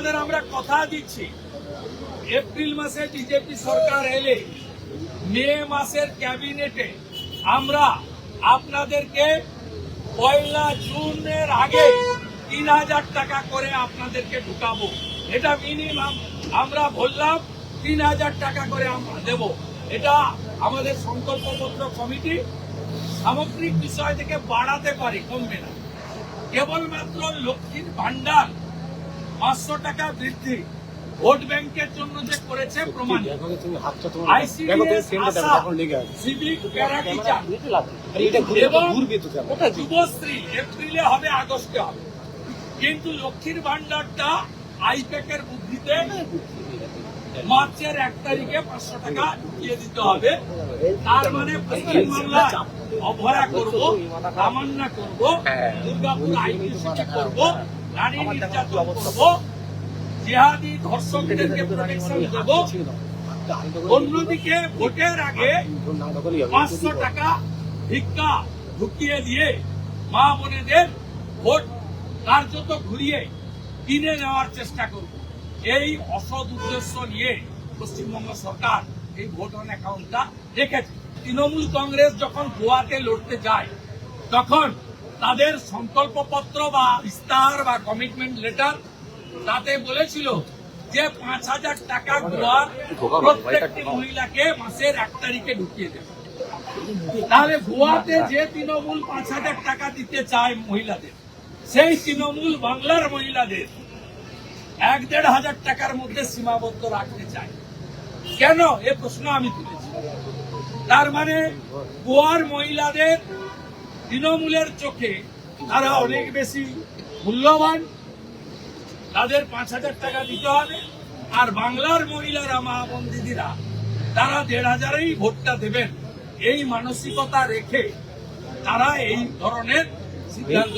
আপনাদের আমরা কথা দিচ্ছি। এপ্রিল মাসে বিজেপি সরকার এলে, মে মাসের ক্যাবিনেটে আমরা আপনাদেরকে পয়লা জুনের আগে তিন হাজার টাকা করে আপনাদেরকে ঢুকাবো। এটা মিনিমাম আমরা বললাম, তিন হাজার টাকা করে আমরা দেব। এটা আমাদের সংকল্পপত্র কমিটি সামগ্রিক বিষয় থেকে বাড়াতে পারে, কমবে না। কেবলমাত্র লক্ষ্মীর ভান্ডার পাঁচশো টাকা বৃদ্ধি। ভোট ব্যাংকের জন্য যে করেছে প্রমাণ। যুবশ্রী এপ্রিলে হবে আগস্টে হবে। কিন্তু লক্ষ্মীর ভান্ডারটা আইপ্যাকের বুদ্ধিতে মার্চের এক তারিখে পাঁচশো টাকা দিয়ে দিতে হবে। তার মানে পশ্চিমবাংলা অভয়া করব তামান্না করব দুর্গাপুর আইপিসিটি করব নারী নির্যাতন করব? জিহাদি ধর্ষকদেরকে প্রোটেকশন দেব? অন্যদিকে ভোটের আগে পাঁচশো টাকা ভিক্ষা ঢুকিয়ে দিয়ে মা বোনেদের ভোট কার্যত ঘুরিয়ে কিনে নেওয়ার চেষ্টা করব। এই অসৎ উদ্দেশ্য নিয়ে পশ্চিমবঙ্গ সরকার এই ভোট অন অ্যাকাউন্টটা রেখেছে তৃণমূল কংগ্রেস যখন গোয়াতে লড়তে যায় তখন তাদের সংকল্পপত্র বা ইস্তাহার বা কমিটমেন্ট লেটার তাতে বলেছিল যে পাঁচ হাজার টাকা গোয়ার প্রত্যেকটি মহিলাকে মাসের এক তারিখে ঢুকিয়ে দেবে। তাহলে গোয়াতে যে তৃণমূল পাঁচ হাজার টাকা দিতে চায় মহিলাদের, সেই তৃণমূল বাংলার মহিলাদের এক দেড় হাজার টাকার মধ্যে সীমাবদ্ধ রাখতে চায়। কেন? এ প্রশ্ন আমি তুলেছি। তার মানে গোয়ার মহিলাদের তৃণমূলের চোখে তারা অনেক বেশি মূল্যবান। তাদের পাঁচ হাজার টাকা দিতে হবে। আর বাংলার মহিলারা, মা বোন দিদিরা, তারা দেড় হাজারেই ভোটটা দেবেন। এই মানসিকতা রেখে তারা এই ধরনের সিদ্ধান্ত